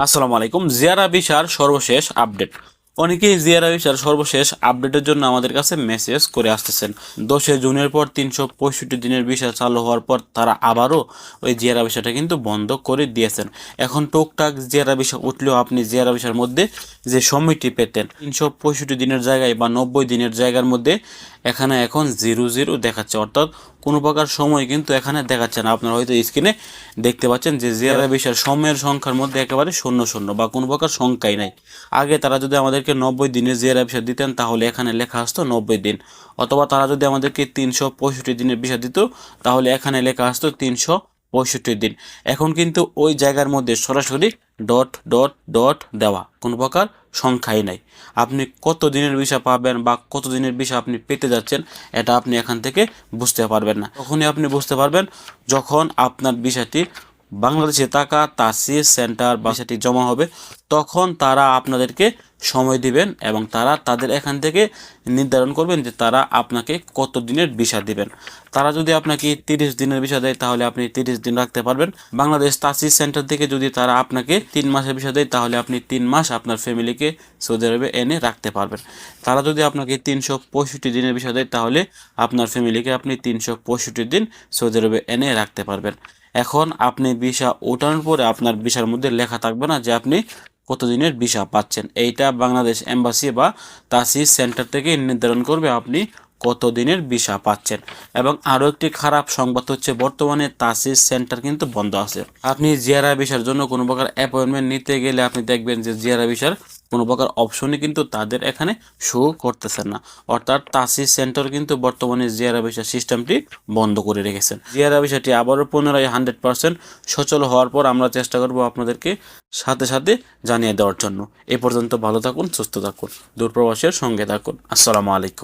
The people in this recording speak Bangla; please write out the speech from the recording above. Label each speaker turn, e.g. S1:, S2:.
S1: আসসালামু আলাইকুম। জিয়ারা ভিসার সর্বশেষ আপডেট। অনেকেই জিয়ারা বিশার সর্বশেষ আপডেটের জন্য আমাদের কাছে মেসেজ করে আসতেছেন। দশে জুনের পর তিনশো পঁয়ষট্টি দিনের ভিসা চালু হওয়ার পর তারা আবারও ওই জিয়ারা ভিসাটা কিন্তু বন্ধ করে দিয়েছেন। এখন টুকটাক জিয়ারা ভিসা উঠলেও আপনি জিয়ারা ভিসার মধ্যে যে সময়টি পেতেন, তিনশো পঁয়ষট্টি দিনের জায়গায় বা নব্বই দিনের জায়গার মধ্যে এখানে এখন জিরো জিরো দেখাচ্ছে অর্থাৎ কোনো প্রকার সময় কিন্তু এখানে দেখাচ্ছে না। আপনারা হয়তো স্ক্রিনে দেখতে পাচ্ছেন যে জিয়ারা বিশ্বের সময়ের সংখ্যার মধ্যে একেবারে শূন্য শূন্য বা কোনো প্রকার সংখ্যাই নাই। আগে তারা যদি আমাদেরকে নব্বই দিনে জিয়ারা বিষয় দিতেন তাহলে এখানে লেখা আসতো নব্বই দিন। অথবা তারা যদি আমাদেরকে তিনশো পঁয়ষট্টি দিনের বিষয় দিত তাহলে এখানে লেখা আসতো তিনশো পঁয়ষট্টি দিন। এখন কিন্তু ওই জায়গার মধ্যে সরাসরি ডট ডট ডট দেওয়া। কোনো প্রকার সংখ্যাই নাই। আপনি কত দিনের বিষয় পাবেন বা কত দিনের বিষয় আপনি পেতে যাচ্ছেন, এটা আপনি এখান থেকে বুঝতে পারবেন না। তখনই আপনি বুঝতে পারবেন যখন আপনার ভিসাটি বাংলাদেশে টাকা তাসির সেন্টার বাসাটি জমা হবে, তখন তারা আপনাদেরকে সময় দিবেন এবং তারা তাদের এখান থেকে নির্ধারণ করবেন যে তারা আপনাকে কত দিনের ভিসা দিবেন। তারা যদি আপনাকে তিরিশ দিনের ভিসা দেয়, তাহলে আপনি তিরিশ দিন রাখতে পারবেন। বাংলাদেশ তাসির সেন্টার থেকে যদি তারা আপনাকে তিন মাসের ভিসা দেয়, তাহলে আপনি তিন মাস আপনার ফ্যামিলিকে সৌদি আরবে এনে রাখতে পারবেন। তারা যদি আপনাকে তিনশো পঁয়ষট্টি দিনের ভিসা দেয়, তাহলে আপনার ফ্যামিলিকে আপনি তিনশো পঁয়ষট্টি দিন সৌদি আরবে এনে রাখতে পারবেন। এখন আপনি ভিসা ওঠানোর পরে আপনার ভিসার মধ্যে লেখা থাকবে না যে আপনি কতদিনের ভিসা পাচ্ছেন। এইটা বাংলাদেশ এম্বাসি বা তাসি সেন্টার থেকে নির্ধারণ করবে আপনি কতদিনের ভিসা পাচ্ছেন। এবং আরও একটি খারাপ সংবাদ হচ্ছে, বর্তমানে তাসিস সেন্টার কিন্তু বন্ধ আছে। আপনি জিয়ারা ভিসার জন্য কোনো প্রকার অ্যাপয়েন্টমেন্ট নিতে গেলে আপনি দেখবেন যে জিয়ারা ভিসার কোনো প্রকার অপশনই কিন্তু তাদের এখানে শো করতেছে না। অর্থাৎ তাসির সেন্টার কিন্তু বর্তমানে জিয়ারা ভিসা সিস্টেমটি বন্ধ করে রেখেছেন। জিয়ারা ভিসাটি আবারও পুনরায় হান্ড্রেড পার্সেন্ট সচল হওয়ার পর আমরা চেষ্টা করব আপনাদেরকে সাথে সাথে জানিয়ে দেওয়ার জন্য। এ পর্যন্ত ভালো থাকুন, সুস্থ থাকুন, দূরপ্রবাসের সঙ্গে থাকুন। আসসালামু আলাইকুম।